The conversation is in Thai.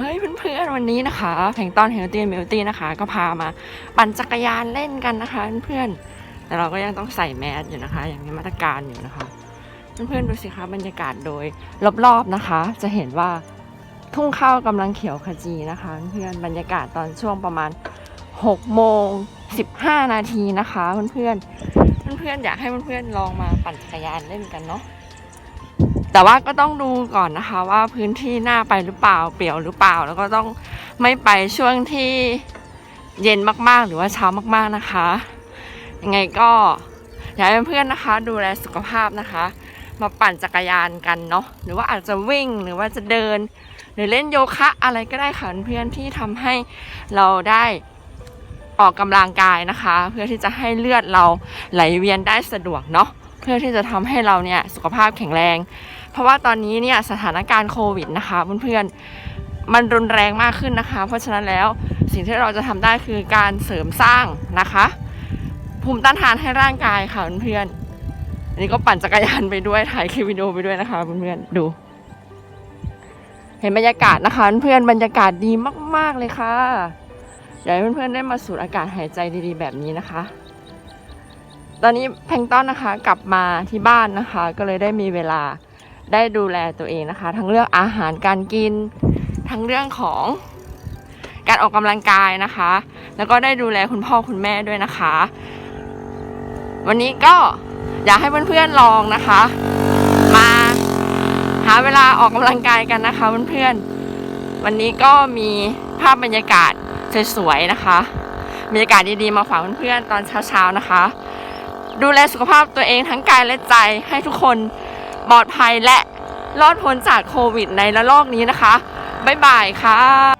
เฮ้ยเพื่อนๆวันนี้นะคะแพงตอนเฮลตี้เมลตี้นะคะ ก็พามาปั่นจักรยานเล่นกันนะคะเพื่อนๆแต่เราก็ยังต้องใส่แมสอยู่นะคะ อยังมีมาตรการอยู่นะคะ เพื่อนๆดูสิคะบรรยากาศโดยรอบๆนะคะ จะเห็นว่าทุ่งข้าวกำลังเขียวขจีนะคะ เพื่อนๆบรรยากาศตอนช่วงประมาณ6โมง15 นาทีนะคะ เพื่อนๆเพื่อนๆอยากให้เพื่อนๆลองมาปั่นจักรยานเล่นกันเนาะ แต่ว่าก็ต้องดูก่อนนะคะ ว่าพื้นที่น่าไปหรือเปล่าเปลี่ยวหรือเปล่า แล้วก็ต้องไม่ไปช่วงที่เย็นมากๆ หรือว่าเช้ามากๆนะคะ ยังไงก็อยากให้เพื่อนๆนะคะ ดูแลสุขภาพนะคะ มาปั่นจักรยานกันเนาะหรือว่าอาจจะวิ่งหรือว่าจะเดิน หรือเล่นโยคะอะไรก็ได้ค่ะเพื่อนๆที่ทำให้เราได้ออกกำลังกายนะคะ เพื่อที่จะให้เลือดเราไหลเวียนได้สะดวกเนาะเพื่อที่จะทำให้เราเนี่ยสุขภาพแข็งแรง เพราะว่าตอนนี้เนี่ยสถานการณ์โควิดนะคะเพื่อนๆมันรุนแรงมากขึ้นนะคะ เพราะฉะนั้นแล้วสิ่งที่เราจะทำได้คือการเสริมสร้างนะคะ ภูมิต้านทานให้ร่างกายค่ะเพื่อนๆอันนี้ก็ปั่นจักรยานไปด้วยถ่ายคลิปวิดีโอไปด้วยนะคะเพื่อนๆดู เห็นบรรยากาศนะคะเพื่อนๆบรรยากาศดีมาก ๆเลยค่ะอยากให้เพื่อนๆได้มาสูดอากาศหายใจดีๆแบบนี้นะคะ ตอนนี้แพงต้อนนะคะกลับมาที่บ้านนะคะ ก็เลยได้มีเวลา ได้ดูแลตัวเองนะคะ ทั้งเรื่องอาหารการกิน ทั้งเรื่องของการออกกำลังกายนะคะ แล้วก็ได้ดูแลคุณพ่อคุณแม่ด้วยนะคะ วันนี้ก็อยากให้เพื่อนๆลองนะคะ มาหาเวลาออกกำลังกายกันนะคะเพื่อนๆวันนี้ก็มีภาพบรรยากาศสวยๆนะคะบรรยากาศดีๆมาฝากเพื่อนๆตอนเช้าๆนะคะ ดูแลสุขภาพตัวเองทั้งกายและใจให้ทุกคน ปลอดภัยและรอดพ้นจากโควิดในระลอกนี้นะคะ บ๊ายบายค่ะ